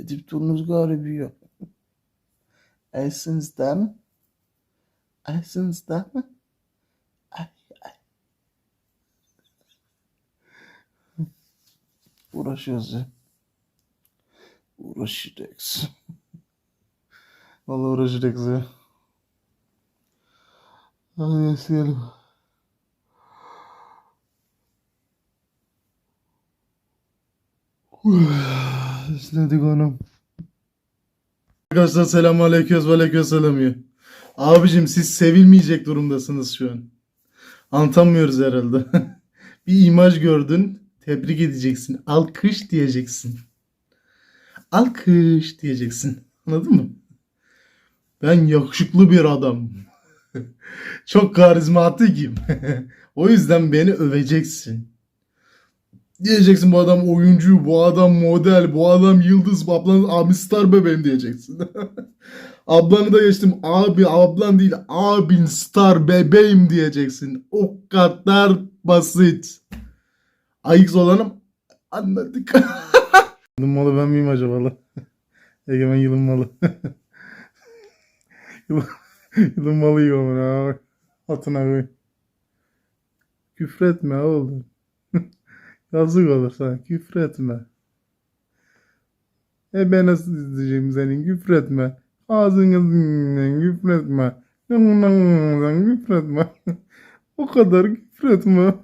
Ne edip durunuz garibi ya. Ersiniz değil mi? Ersiniz değil mi? Ay, ay. Uğraşıyoruz ya. Uğraşacaksın. Vallahi uğraşacaksın ya. Hadi yaşayalım. İşledik anam. Arkadaşlar selamun aleyküm ve aleyküm selam ya. Abicim siz sevilmeyecek durumdasınız şu an. Anlatamıyoruz herhalde. bir imaj gördün. Tebrik edeceksin. Alkış diyeceksin. Alkış diyeceksin. Anladın mı? Ben yakışıklı bir adam. Çok karizmatikim. o yüzden beni öveceksin. Diyeceksin bu adam oyuncu, bu adam model, bu adam yıldız, bu ablan abi star bebeğim diyeceksin. Ablanı da geçtim. Abi ablan değil abin star bebeğim diyeceksin. O kadar basit. Ayık olanım anladık. Yılınmalı ben miyim acaba lan? Egemen yılınmalı. yılınmalı yiyorum abi. Atına koy. Küfretme oğlum. Yazık olur sana. Küfretme. E ben nasıl izleyeceğim senin? Küfretme. Ağzını küfretme. Küfretme. o kadar küfretme.